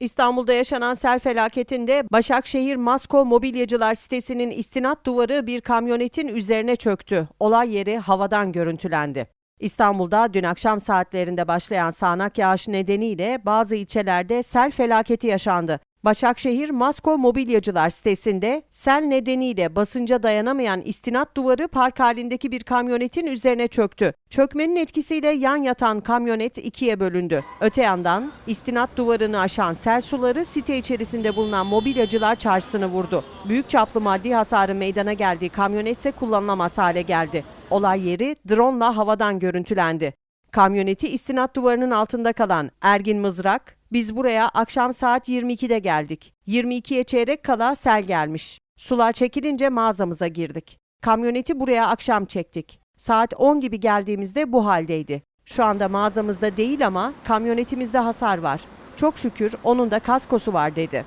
İstanbul'da yaşanan sel felaketinde Başakşehir Masko Mobilyacılar sitesinin istinat duvarı bir kamyonetin üzerine çöktü. Olay yeri havadan görüntülendi. İstanbul'da dün akşam saatlerinde başlayan sağanak yağış nedeniyle bazı ilçelerde sel felaketi yaşandı. Başakşehir Masko Mobilyacılar sitesinde sel nedeniyle basınca dayanamayan istinat duvarı park halindeki bir kamyonetin üzerine çöktü. Çökmenin etkisiyle yan yatan kamyonet ikiye bölündü. Öte yandan istinat duvarını aşan sel suları site içerisinde bulunan mobilyacılar çarşısını vurdu. Büyük çaplı maddi hasarın meydana geldiği kamyonet ise kullanılamaz hale geldi. Olay yeri drone'la havadan görüntülendi. Kamyoneti istinat duvarının altında kalan Ergin Mızrak, biz buraya akşam saat 22'de geldik. 22'ye çeyrek kala sel gelmiş. Sular çekilince mağazamıza girdik. Kamyoneti buraya akşam çektik. Saat 10 gibi geldiğimizde bu haldeydi. Şu anda mağazamızda değil ama kamyonetimizde hasar var. Çok şükür onun da kaskosu var dedi.